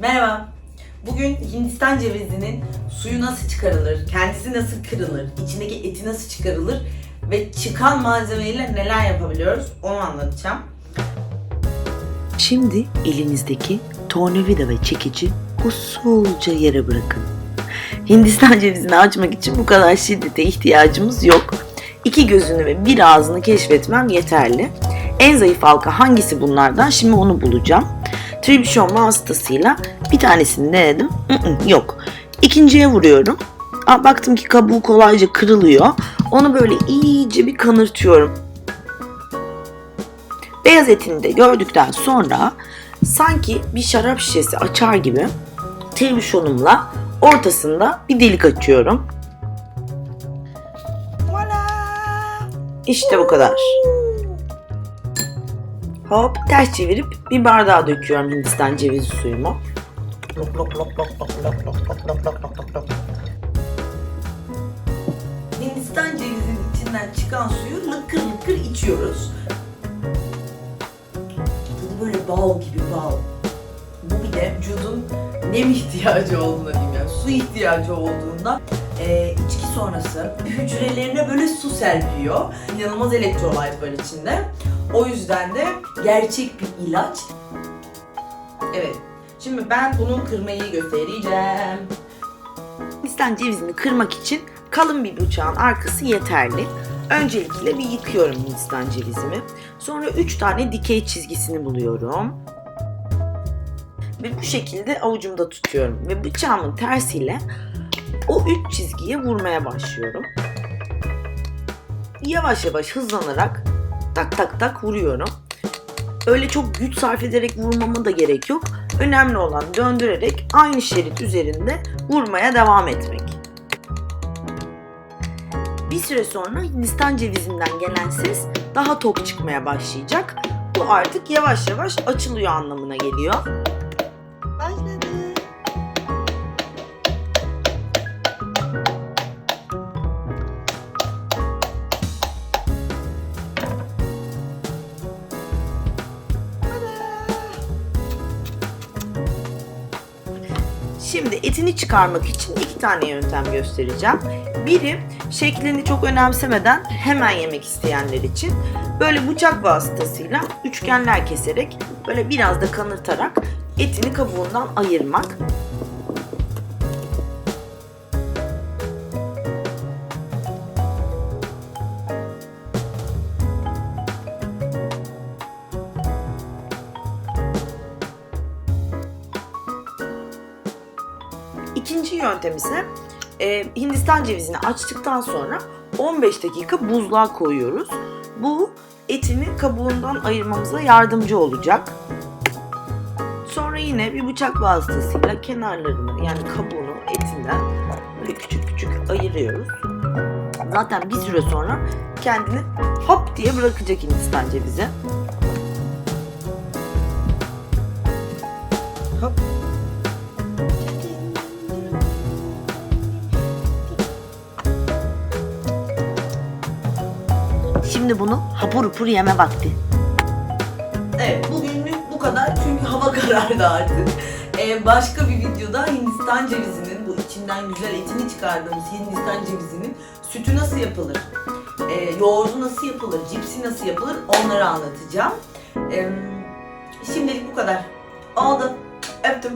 Merhaba. Bugün Hindistan cevizinin suyu nasıl çıkarılır, kendisi nasıl kırılır, içindeki eti nasıl çıkarılır ve çıkan malzemeyle neler yapabiliyoruz onu anlatacağım. Şimdi elinizdeki tornavida ve çekici usulca yere bırakın. Hindistan cevizini açmak için bu kadar şiddete ihtiyacımız yok. İki gözünü ve bir ağzını keşfetmem yeterli. En zayıf halka hangisi bunlardan? Şimdi onu bulacağım. Tribüşon vasıtasıyla bir tanesini denedim. Yok. İkinciye vuruyorum. Aa, baktım ki kabuğu kolayca kırılıyor. Onu böyle iyice bir kanırtıyorum. Beyaz etini de gördükten sonra sanki bir şarap şişesi açar gibi tribüşonumla ortasında bir delik açıyorum. İşte bu kadar. Hop ters çevirip bir bardağa döküyorum Hindistan cevizi suyumu. Hindistan cevizinin içinden çıkan suyu lıkır lıkır içiyoruz. Tadı böyle bal gibi bal. Bu bir de vücudun nem ihtiyacı yani su ihtiyacı olduğunda e, içki sonrası hücrelerine böyle su serpiyor. İnanılmaz elektrolit var içinde. O yüzden de gerçek bir ilaç. Evet. Şimdi ben bunun kırmayı göstereceğim. Hindistan cevizini kırmak için kalın bir bıçağın arkası yeterli. Öncelikle bir yıkıyorum Hindistan cevizimi. Sonra 3 tane dikey çizgisini buluyorum. Ve bu şekilde avucumda tutuyorum. Ve bıçağımın tersiyle o 3 çizgiye vurmaya başlıyorum. Yavaş yavaş hızlanarak tak tak tak vuruyorum. Öyle çok güç sarf ederek vurmama da gerek yok. Önemli olan döndürerek aynı şerit üzerinde vurmaya devam etmek. Bir süre sonra Hindistan cevizinden gelen ses daha tok çıkmaya başlayacak. Bu artık yavaş yavaş açılıyor anlamına geliyor. Şimdi etini çıkarmak için iki tane yöntem göstereceğim. Biri şeklini çok önemsemeden hemen yemek isteyenler için böyle bıçak vasıtasıyla üçgenler keserek böyle biraz da kanırtarak etini kabuğundan ayırmak. İkinci yöntem ise e, Hindistan cevizini açtıktan sonra 15 dakika buzluğa koyuyoruz. Bu etini kabuğundan ayırmamıza yardımcı olacak. Sonra yine bir bıçak vasıtasıyla kenarlarını yani kabuğunu etinden böyle küçük küçük ayırıyoruz. Zaten bir süre sonra kendini hop diye bırakacak Hindistan cevizi. Hop. Şimdi bunu hapur hapur yeme vakti. Evet bugünlük bu kadar çünkü hava karardı artık. Ee, başka bir videoda Hindistan cevizinin bu içinden güzel etini çıkardığımız Hindistan cevizinin sütü nasıl yapılır? Ee, yoğurdu nasıl yapılır? Cipsi nasıl yapılır? Onları anlatacağım. Ee, şimdilik bu kadar. Oldu. Öptüm.